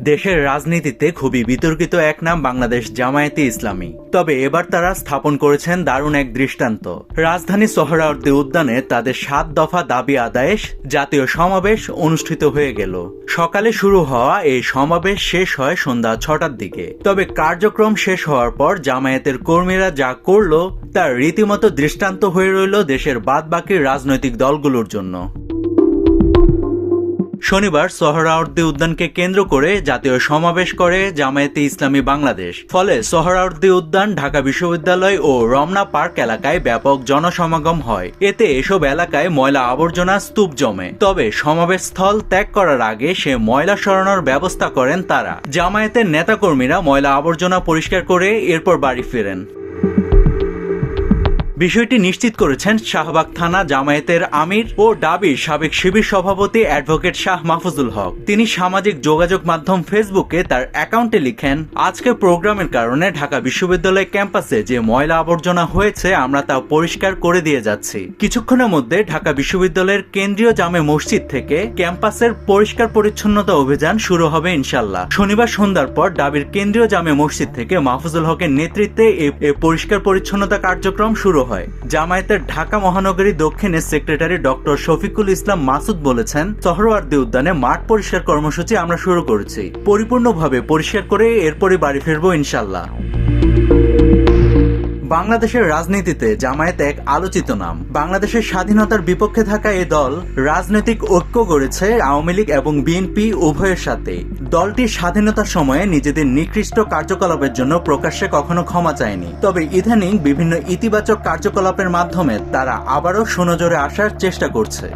দেশের রাজনীতিতে খুবই বিতর্কিত এক নাম বাংলাদেশ জামায়াতে ইসলামী। তবে এবার তারা স্থাপন করেছেন দারুণ এক দৃষ্টান্ত। রাজধানী সোহরাওয়ার্দী উদ্যানে তাদের সাত দফা দাবি আদায়ে জাতীয় সমাবেশ অনুষ্ঠিত হয়ে গেল। সকালে শুরু হওয়া এই সমাবেশ শেষ হয় সন্ধ্যা ছটার দিকে। তবে কার্যক্রম শেষ হওয়ার পর জামায়াতের কর্মীরা যা করল তার রীতিমতো দৃষ্টান্ত হয়ে রইল দেশের বাদবাকি রাজনৈতিক দলগুলোর জন্য। শনিবার সোহরাওয়ার্দী উদ্যানকে কেন্দ্র করে জাতীয় সমাবেশ করে জামায়াতে ইসলামী বাংলাদেশ। ফলে সোহরাওয়ার্দী উদ্যান, ঢাকা বিশ্ববিদ্যালয় ও রমনা পার্ক এলাকায় ব্যাপক জনসমাগম হয়। এতে এসব এলাকায় ময়লা আবর্জনা স্তূপ জমে। তবে সমাবেশ স্থল ত্যাগ করার আগে সে ময়লা সরানোর ব্যবস্থা করেন তারা। জামায়াতের নেতাকর্মীরা ময়লা আবর্জনা পরিষ্কার করে এরপর বাড়ি ফেরেন। বিষয়টি নিশ্চিত করেছেন শাহবাগ থানা জামায়াতের আমির ও ডাবির সাবেক শিবির সভাপতি অ্যাডভোকেট শাহ মাহফুজুল হক। তিনি সামাজিক যোগাযোগ মাধ্যম ফেসবুকে তার অ্যাকাউন্টে লিখেন, আজকে প্রোগ্রামের কারণে ঢাকা বিশ্ববিদ্যালয় ক্যাম্পাসে যে ময়লা আবর্জনা হয়েছে, আমরা তা পরিষ্কার করে দিয়ে যাচ্ছি। কিছুক্ষণের মধ্যে ঢাকা বিশ্ববিদ্যালয়ের কেন্দ্রীয় জামে মসজিদ থেকে ক্যাম্পাসের পরিষ্কার পরিচ্ছন্নতা অভিযান শুরু হবে ইনশাল্লাহ শনিবার সন্ধ্যার পর ডাবির কেন্দ্রীয় জামে মসজিদ থেকে মাহফুজুল হকের নেতৃত্বে এ- এ পরিষ্কার পরিচ্ছন্নতা কার্যক্রম শুরু হয়। জামায়াতের ঢাকা মহানগরী দক্ষিণের সেক্রেটারি ডক্টর শফিকুল ইসলাম মাসুদ বলেছেন, সহরওয়ার্দী উদ্যানে মাঠ পরিষ্কার কর্মসূচি আমরা শুরু করেছি। পরিপূর্ণভাবে পরিষ্কার করে এরপরে বাড়ি ফিরবো ইনশাল্লাহ। বাংলাদেশের রাজনীতিতে জামায়াত এক আলোচিত নাম। বাংলাদেশের স্বাধীনতার বিপক্ষে থাকা এ দল রাজনৈতিক ঐক্য গড়েছে আওয়ামী লীগ এবং বিএনপি উভয়ের সাথে। দলটি স্বাধীনতার সময়ে নিজেদের নিকৃষ্ট কার্যকলাপের জন্য প্রকাশ্যে কখনো ক্ষমা চায়নি। তবে ইদানিং বিভিন্ন ইতিবাচক কার্যকলাপের মাধ্যমে তারা আবারও সুনজরে আসার চেষ্টা করছে।